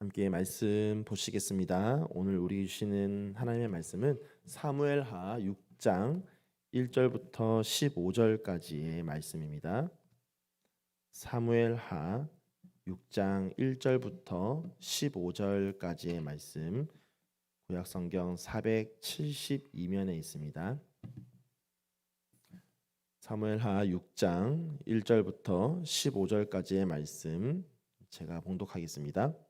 함께 말씀 보시겠습니다. 오늘 우리 주시는 하나님의 말씀은 사무엘하 6장 1절부터 15절까지의 말씀입니다. 사무엘하 6장 1절부터 15절까지의 말씀 구약 성경 472면에 있습니다. 사무엘하 6장 1절부터 15절까지의 말씀 제가 봉독하겠습니다.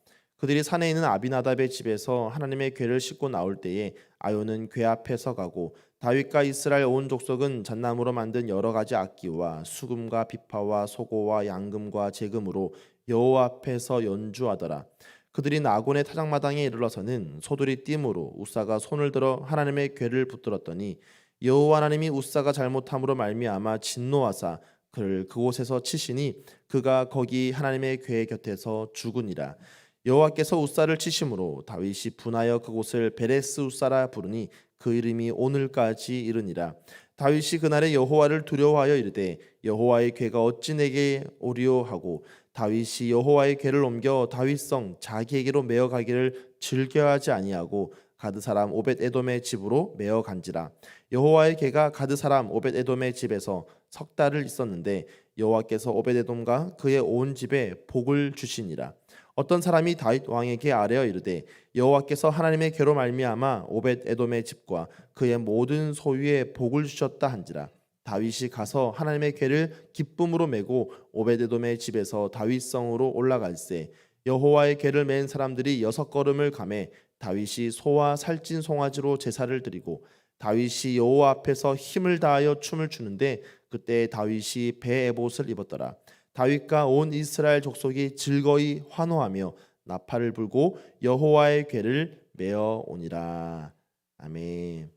그들이 산에 있는 아비나답의 집에서 하나님의 궤를 싣고 나올 때에 아요는 궤 앞에 서가고 다윗과 이스라엘 온 족속은 잣나무로 만든 여러 가지 악기와 수금과 비파와 소고와 양금과 제금으로 여호와 앞에서 연주하더라. 그들이 나곤의 타작마당에 이르러서는 소들이 띠므로 우사가 손을 들어 하나님의 궤를 붙들었더니 여호와 하나님이 우사가 잘못함으로 말미암아 진노하사 그를 그곳에서 치시니 그가 거기 하나님의 궤 곁에서 죽으니라. 여호와께서 우사를 치심으로 다윗이 분하여 그곳을 베레스 우사라 부르니 그 이름이 오늘까지 이르니라. 다윗이 그날에 여호와를 두려워하여 이르되 여호와의 궤가 어찌 내게 오리오 하고 다윗이 여호와의 궤를 옮겨 다윗성 자기에게로 메어 가기를 즐겨하지 아니하고 가드 사람 오벳 에돔의 집으로 메어 간지라. 여호와의 궤가 가드 사람 오벳 에돔의 집에서 석 달을 있었는데 여호와께서 오벳 에돔과 그의 온 집에 복을 주시니라 어떤 사람이 다윗 왕에게 아뢰어 이르되 여호와께서 하나님의 괴로 말미암아 오벳 에돔의 집과 그의 모든 소유에 복을 주셨다 한지라. 다윗이 가서 하나님의 괴를 기쁨으로 메고 오벳 에돔의 집에서 다윗 성으로 올라갈새 여호와의 괴를 맨 사람들이 여섯 걸음을 감해 다윗이 소와 살찐 송아지로 제사를 드리고 다윗이 여호와 앞에서 힘을 다하여 춤을 추는데 그때 다윗이 배 에봇을 입었더라 다윗과 온 이스라엘 족속이 즐거이 환호하며 나팔을 불고 여호와의 궤를 메어 오니라. 아멘.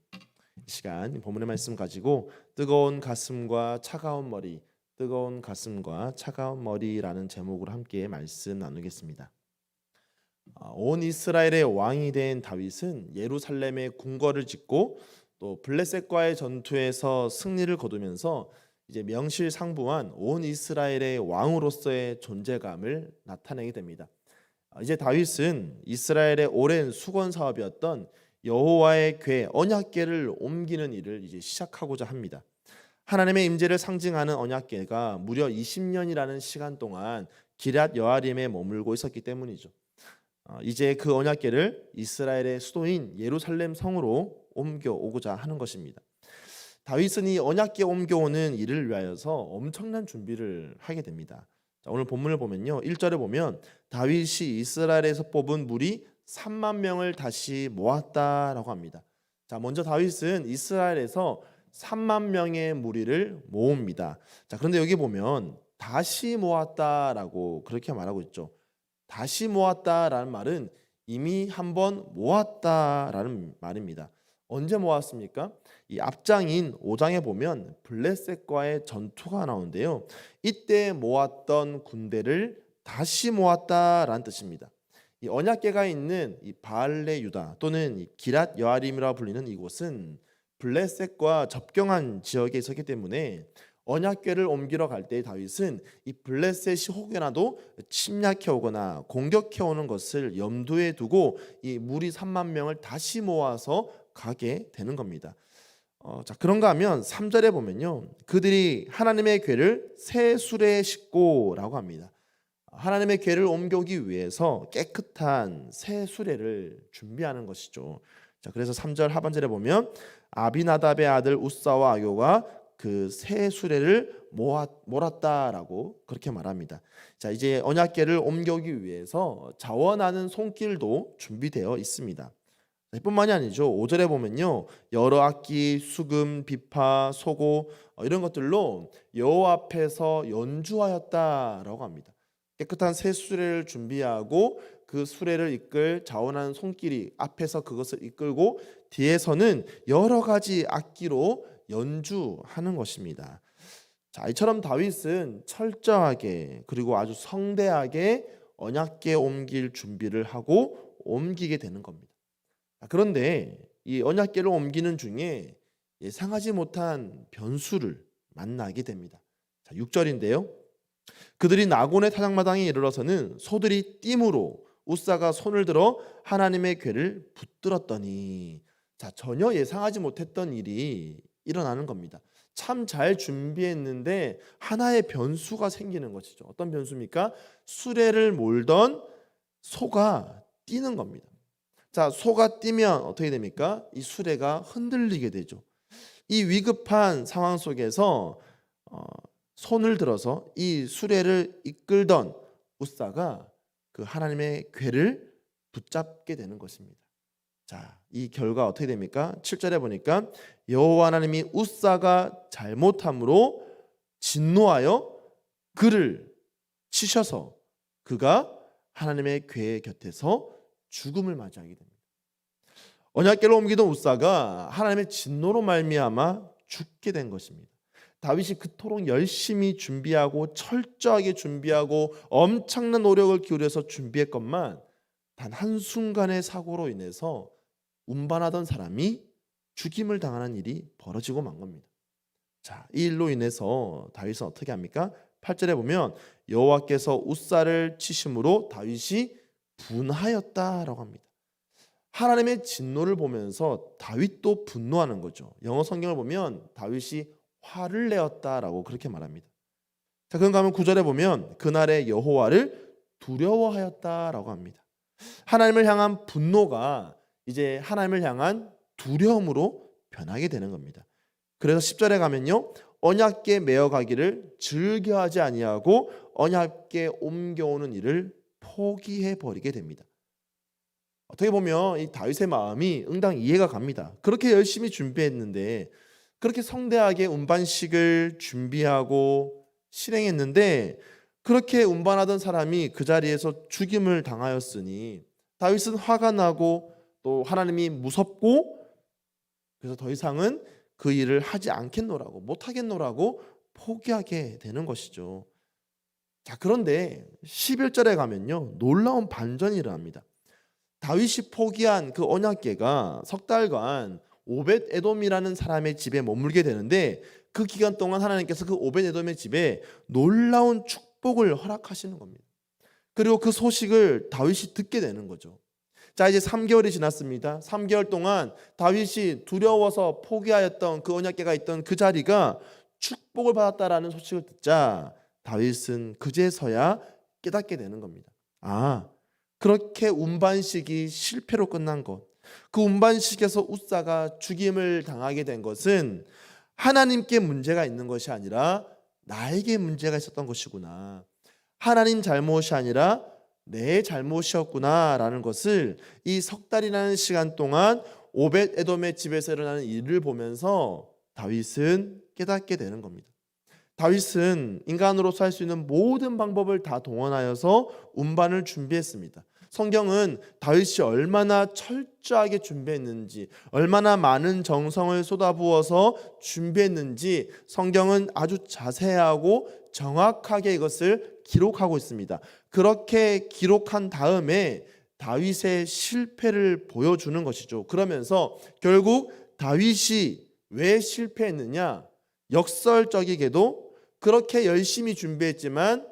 이 시간 본문의 말씀 가지고 뜨거운 가슴과 차가운 머리, 뜨거운 가슴과 차가운 머리라는 제목으로 함께 말씀 나누겠습니다. 아, 온 이스라엘의 왕이 된 다윗은 예루살렘에 궁궐을 짓고 또 블레셋과의 전투에서 승리를 거두면서 이제 명실상부한 온 이스라엘의 왕으로서의 존재감을 나타내게 됩니다. 아, 이제 다윗은 이스라엘의 오랜 수건 사업이었던 여호와의 궤 언약궤를 옮기는 일을 이제 시작하고자 합니다. 하나님의 임재를 상징하는 언약궤가 무려 20년이라는 시간 동안 기랏 여아림에 머물고 있었기 때문이죠. 아, 이제 그 언약궤를 이스라엘의 수도인 예루살렘 성으로 옮겨 오고자 하는 것입니다. 다윗은 이 언약궤 옮겨오는 일을 위하여서 엄청난 준비를 하게 됩니다. 자, 오늘 본문을 보면요. 1절에 보면 다윗이 이스라엘에서 뽑은 무리 3만 명을 다시 모았다라고 합니다. 자, 먼저 다윗은 이스라엘에서 3만 명의 무리를 모읍니다. 자, 그런데 여기 보면 다시 모았다라고 그렇게 말하고 있죠. 다시 모았다라는 말은 이미 한 번 모았다라는 말입니다. 언제 모았습니까? 이 앞장인 5장에 보면 블레셋과의 전투가 나오는데요. 이때 모았던 군대를 다시 모았다라는 뜻입니다. 이 언약궤가 있는 이 바알레 유다 또는 이 기랏 여아림이라 불리는 이곳은 블레셋과 접경한 지역에 있었기 때문에 언약궤를 옮기러 갈 때 다윗은 이 블레셋이 혹여나도 침략해 오거나 공격해 오는 것을 염두에 두고 이 무리 3만 명을 다시 모아서 가게 되는 겁니다. 어, 자 그런가 하면 3절에 보면요. 그들이 하나님의 궤를 새 수레에 싣고라고 합니다. 하나님의 궤를 옮겨오기 위해서 깨끗한 새 수레를 준비하는 것이죠. 자 그래서 3절 하반절에 보면 아비나답의 아들 우사와 아교가 그 새 수레를 몰았다라고 그렇게 말합니다. 자 이제 언약궤를 옮겨오기 위해서 자원하는 손길도 준비되어 있습니다. 뿐만이 아니죠. 5절에 보면요. 여러 악기, 수금, 비파, 소고 어, 이런 것들로 여호와 앞에서 연주하였다라고 합니다. 깨끗한 새 수레를 준비하고 그 수레를 이끌 자원하는 손길이 앞에서 그것을 이끌고 뒤에서는 여러 가지 악기로 연주하는 것입니다. 자, 이처럼 다윗은 철저하게 그리고 아주 성대하게 언약궤 옮길 준비를 하고 옮기게 되는 겁니다. 자, 그런데 이 언약궤를 옮기는 중에 예상하지 못한 변수를 만나게 됩니다. 자, 6절인데요. 그들이 나곤의 타작마당에 이르러서는 소들이 띠으로 우사가 손을 들어 하나님의 궤를 붙들었더니 자 전혀 예상하지 못했던 일이 일어나는 겁니다. 참 잘 준비했는데 하나의 변수가 생기는 것이죠. 어떤 변수입니까? 수레를 몰던 소가 뛰는 겁니다. 자, 소가 뛰면 어떻게 됩니까? 이 수레가 흔들리게 되죠. 이 위급한 상황 속에서 어, 손을 들어서 이 수레를 이끌던 우사가 그 하나님의 궤를 붙잡게 되는 것입니다. 자, 이 결과 어떻게 됩니까? 7절에 보니까 여호와 하나님이 우사가 잘못함으로 진노하여 그를 치셔서 그가 하나님의 궤 곁에서 죽음을 맞이하게 됩니다. 언약궤로 옮기던 우사가 하나님의 진노로 말미암아 죽게 된 것입니다. 다윗이 그토록 열심히 준비하고 철저하게 준비하고 엄청난 노력을 기울여서 준비했건만 단 한순간의 사고로 인해서 운반하던 사람이 죽임을 당하는 일이 벌어지고 만 겁니다. 자, 이 일로 인해서 다윗은 어떻게 합니까? 8절에 보면 여호와께서 우사를 치심으로 다윗이 분하였다라고 합니다. 하나님의 진노를 보면서 다윗도 분노하는 거죠. 영어 성경을 보면 다윗이 화를 내었다라고 그렇게 말합니다. 자, 그런가 하면 9절에 보면 그날의 여호와를 두려워하였다라고 합니다. 하나님을 향한 분노가 이제 하나님을 향한 두려움으로 변하게 되는 겁니다. 그래서 10절에 가면요. 언약궤 메어 가기를 즐겨하지 아니하고 언약궤 옮겨오는 일을 포기해 버리게 됩니다. 어떻게 보면 이 다윗의 마음이 응당 이해가 갑니다. 그렇게 열심히 준비했는데 그렇게 성대하게 운반식을 준비하고 실행했는데 그렇게 운반하던 사람이 그 자리에서 죽임을 당하였으니 다윗은 화가 나고 또 하나님이 무섭고 그래서 더 이상은 그 일을 하지 않겠노라고 못 하겠노라고 포기하게 되는 것이죠. 자, 그런데 11절에 가면요. 놀라운 반전이 일어납니다. 다윗이 포기한 그 언약궤가 석 달간 오벳 에돔이라는 사람의 집에 머물게 되는데 그 기간 동안 하나님께서 그 오벳 에돔의 집에 놀라운 축복을 허락하시는 겁니다. 그리고 그 소식을 다윗이 듣게 되는 거죠. 자, 이제 3개월이 지났습니다. 3개월 동안 다윗이 두려워서 포기하였던 그 언약궤가 있던 그 자리가 축복을 받았다라는 소식을 듣자 다윗은 그제서야 깨닫게 되는 겁니다. 아, 그렇게 운반식이 실패로 끝난 것. 그 운반식에서 우사가 죽임을 당하게 된 것은 하나님께 문제가 있는 것이 아니라 나에게 문제가 있었던 것이구나. 하나님 잘못이 아니라 내 잘못이었구나라는 것을 이 석 달이라는 시간 동안 오벳 에돔의 집에서 일어나는 일을 보면서 다윗은 깨닫게 되는 겁니다. 다윗은 인간으로서 할 수 있는 모든 방법을 다 동원하여서 운반을 준비했습니다. 성경은 다윗이 얼마나 철저하게 준비했는지, 얼마나 많은 정성을 쏟아부어서 준비했는지 성경은 아주 자세하고 정확하게 이것을 기록하고 있습니다. 그렇게 기록한 다음에 다윗의 실패를 보여주는 것이죠. 그러면서 결국 다윗이 왜 실패했느냐? 역설적이게도 그렇게 열심히 준비했지만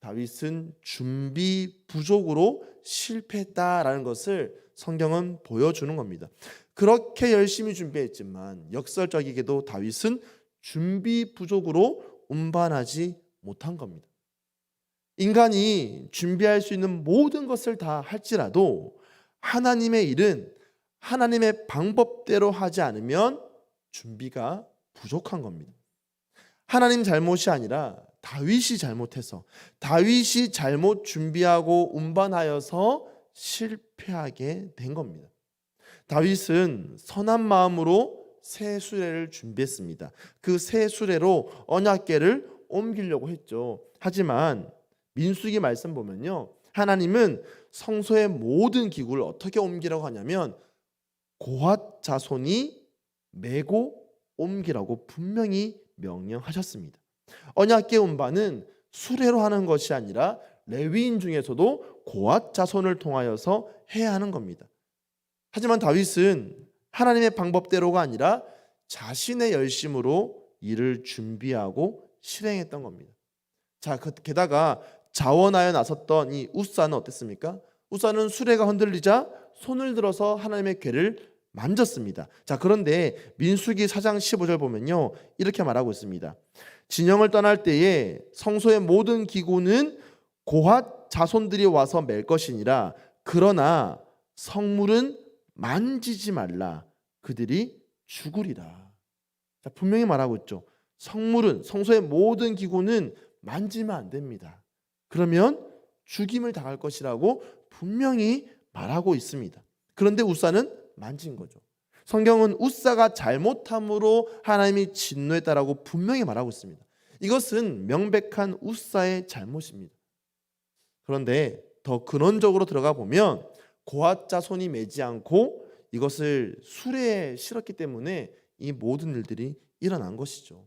다윗은 준비 부족으로 실패했다라는 것을 성경은 보여주는 겁니다. 그렇게 열심히 준비했지만 역설적이게도 다윗은 준비 부족으로 운반하지 못한 겁니다. 인간이 준비할 수 있는 모든 것을 다 할지라도 하나님의 일은 하나님의 방법대로 하지 않으면 준비가 부족한 겁니다. 하나님 잘못이 아니라 다윗이 잘못해서 다윗이 잘못 준비하고 운반하여서 실패하게 된 겁니다. 다윗은 선한 마음으로 새 수레를 준비했습니다. 그 새 수레로 언약궤를 옮기려고 했죠. 하지만 민수기 말씀 보면요. 하나님은 성소의 모든 기구를 어떻게 옮기라고 하냐면 고핫 자손이 메고 옮기라고 분명히 명령하셨습니다. 언약계 운반은 수레로 하는 것이 아니라 레위인 중에서도 고핫 자손을 통하여서 해야 하는 겁니다. 하지만 다윗은 하나님의 방법대로가 아니라 자신의 열심으로 일을 준비하고 실행했던 겁니다. 자, 그- 게다가 자원하여 나섰던 이 우사는 어땠습니까? 우사는 수레가 흔들리자 손을 들어서 하나님의 궤를 만졌습니다. 자, 그런데 민수기 4장 15절 보면요. 이렇게 말하고 있습니다. 진영을 떠날 때에 성소의 모든 기구는 고핫 자손들이 와서 맬 것이니라. 그러나 성물은 만지지 말라. 그들이 죽으리라. 자, 분명히 말하고 있죠. 성물은 성소의 모든 기구는 만지면 안 됩니다. 그러면 죽임을 당할 것이라고 분명히 말하고 있습니다. 그런데 우사는 만진 거죠. 성경은 우사가 잘못함으로 하나님이 진노했다라고 분명히 말하고 있습니다. 이것은 명백한 우사의 잘못입니다. 그런데 더 근원적으로 들어가 보면 고아자 손이 매지 않고 이것을 수레에 실었기 때문에 이 모든 일들이 일어난 것이죠.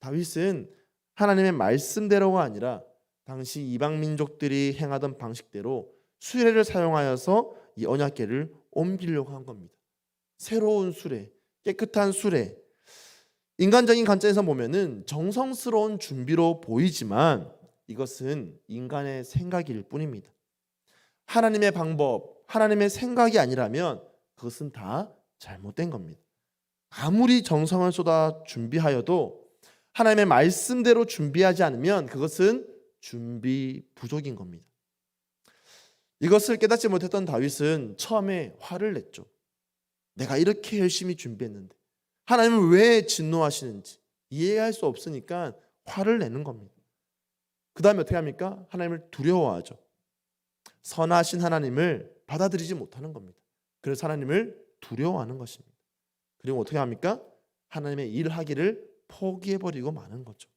다윗은 하나님의 말씀대로가 아니라 당시 이방 민족들이 행하던 방식대로 수레를 사용하여서 이 언약궤를 옮기려고 한 겁니다. 새로운 수레, 깨끗한 수레. 인간적인 관점에서 보면은 정성스러운 준비로 보이지만 이것은 인간의 생각일 뿐입니다. 하나님의 방법, 하나님의 생각이 아니라면 그것은 다 잘못된 겁니다. 아무리 정성을 쏟아 준비하여도 하나님의 말씀대로 준비하지 않으면 그것은 준비 부족인 겁니다. 이것을 깨닫지 못했던 다윗은 처음에 화를 냈죠. 내가 이렇게 열심히 준비했는데 하나님은 왜 진노하시는지 이해할 수 없으니까 화를 내는 겁니다. 그 다음에 어떻게 합니까? 하나님을 두려워하죠. 선하신 하나님을 받아들이지 못하는 겁니다. 그래서 하나님을 두려워하는 것입니다. 그리고 어떻게 합니까? 하나님의 일하기를 포기해버리고 마는 거죠.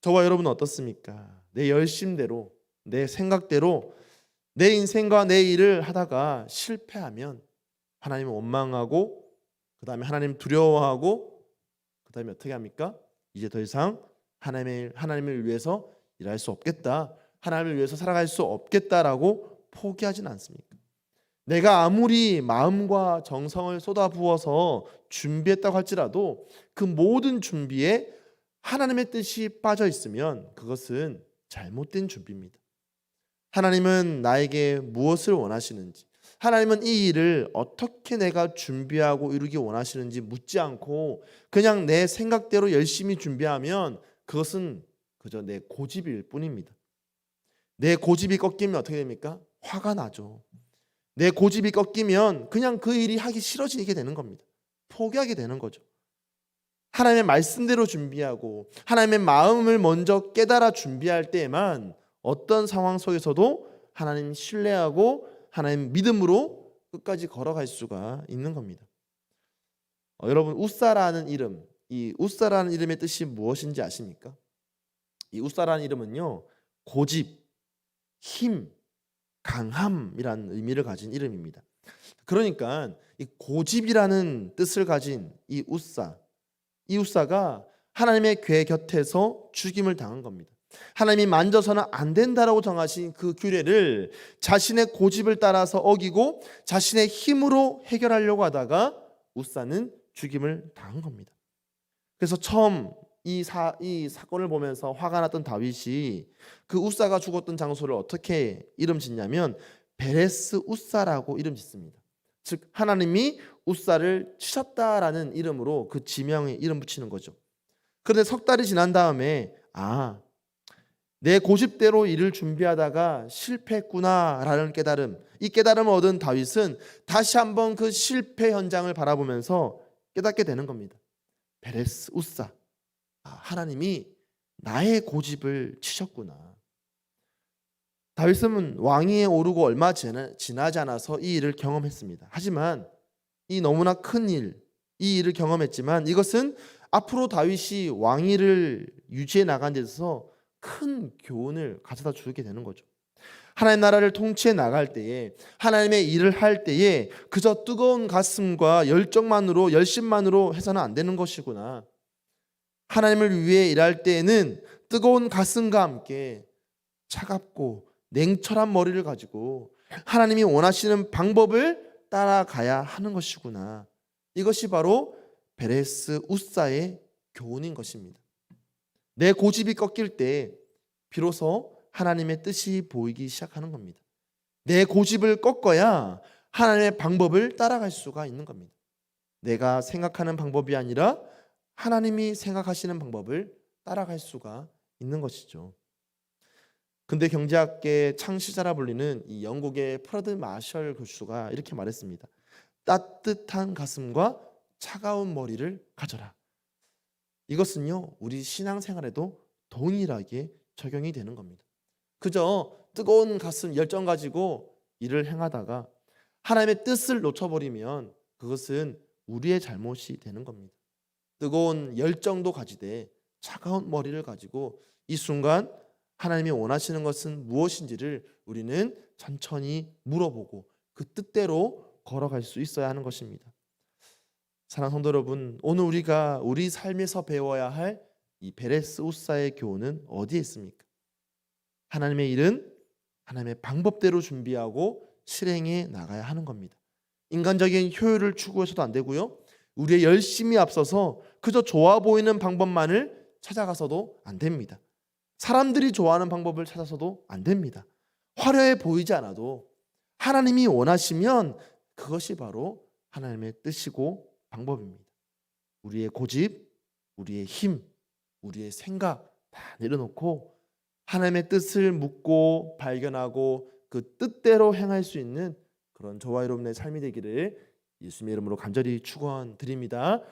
저와 여러분은 어떻습니까? 내 열심대로, 내 생각대로 내 인생과 내 일을 하다가 실패하면 하나님을 원망하고 그 다음에 하나님 두려워하고 그 다음에 어떻게 합니까? 이제 더 이상 하나님을 하나님을 위해서 일할 수 없겠다. 하나님을 위해서 살아갈 수 없겠다라고 포기하진 않습니까? 내가 아무리 마음과 정성을 쏟아부어서 준비했다고 할지라도 그 모든 준비에 하나님의 뜻이 빠져 있으면 그것은 잘못된 준비입니다. 하나님은 나에게 무엇을 원하시는지, 하나님은 이 일을 어떻게 내가 준비하고 이루기 원하시는지 묻지 않고 그냥 내 생각대로 열심히 준비하면 그것은 그저 내 고집일 뿐입니다. 내 고집이 꺾이면 어떻게 됩니까? 화가 나죠. 내 고집이 꺾이면 그냥 그 일이 하기 싫어지게 되는 겁니다. 포기하게 되는 거죠. 하나님의 말씀대로 준비하고 하나님의 마음을 먼저 깨달아 준비할 때에만 어떤 상황 속에서도 하나님 신뢰하고 하나님 믿음으로 끝까지 걸어갈 수가 있는 겁니다. 어, 여러분 우사라는 이름, 이 우사라는 이름의 뜻이 무엇인지 아십니까? 이 우사라는 이름은요 고집, 힘, 강함이라는 의미를 가진 이름입니다. 그러니까 이 고집이라는 뜻을 가진 이 우사, 이 우사가 하나님의 궤 곁에서 죽임을 당한 겁니다. 하나님이 만져서는 안 된다라고 정하신 그 규례를 자신의 고집을 따라서 어기고 자신의 힘으로 해결하려고 하다가 우사는 죽임을 당한 겁니다. 그래서 처음 이, 사, 이 사건을 보면서 화가 났던 다윗이 그 우사가 죽었던 장소를 어떻게 이름 짓냐면 베레스 우사라고 이름 짓습니다. 즉 하나님이 우사를 치셨다라는 이름으로 그 지명에 이름 붙이는 거죠. 그런데 석 달이 지난 다음에 아, 내 고집대로 일을 준비하다가 실패했구나라는 깨달음. 이 깨달음을 얻은 다윗은 다시 한번 그 실패 현장을 바라보면서 깨닫게 되는 겁니다. 베레스 우사. 아, 하나님이 나의 고집을 치셨구나. 다윗은 왕위에 오르고 얼마 지나, 지나지 않아서 이 일을 경험했습니다. 하지만 이 너무나 큰 일, 이 일을 경험했지만 이것은 앞으로 다윗이 왕위를 유지해 나간 데 있어서 큰 교훈을 가져다 주게 되는 거죠. 하나님 나라를 통치해 나갈 때에 하나님의 일을 할 때에 그저 뜨거운 가슴과 열정만으로 열심만으로 해서는 안 되는 것이구나. 하나님을 위해 일할 때에는 뜨거운 가슴과 함께 차갑고 냉철한 머리를 가지고 하나님이 원하시는 방법을 따라가야 하는 것이구나. 이것이 바로 베레스 우사의 교훈인 것입니다. 내 고집이 꺾일 때 비로소 하나님의 뜻이 보이기 시작하는 겁니다. 내 고집을 꺾어야 하나님의 방법을 따라갈 수가 있는 겁니다. 내가 생각하는 방법이 아니라 하나님이 생각하시는 방법을 따라갈 수가 있는 것이죠. 근데 경제학계 창시자라 불리는 이 영국의 프라드 마셜 교수가 이렇게 말했습니다. 따뜻한 가슴과 차가운 머리를 가져라. 이것은요, 우리 신앙생활에도 동일하게 적용이 되는 겁니다. 그저 뜨거운 가슴 열정 가지고 일을 행하다가 하나님의 뜻을 놓쳐버리면 그것은 우리의 잘못이 되는 겁니다. 뜨거운 열정도 가지되 차가운 머리를 가지고 이 순간 하나님이 원하시는 것은 무엇인지를 우리는 천천히 물어보고 그 뜻대로 걸어갈 수 있어야 하는 것입니다. 사랑하는 성도 여러분, 오늘 우리가 우리 삶에서 배워야 할 이 베레스 우사의 교훈은 어디에 있습니까? 하나님의 일은 하나님의 방법대로 준비하고 실행해 나가야 하는 겁니다. 인간적인 효율을 추구해서도 안 되고요. 우리의 열심이 앞서서 그저 좋아 보이는 방법만을 찾아가서도 안 됩니다. 사람들이 좋아하는 방법을 찾아서도 안 됩니다. 화려해 보이지 않아도 하나님이 원하시면 그것이 바로 하나님의 뜻이고 방법입니다. 우리의 고집, 우리의 힘, 우리의 생각 다 내려놓고 하나님의 뜻을 묻고 발견하고 그 뜻대로 행할 수 있는 그런 저와 여러분의 삶이 되기를 예수님의 이름으로 간절히 축원드립니다.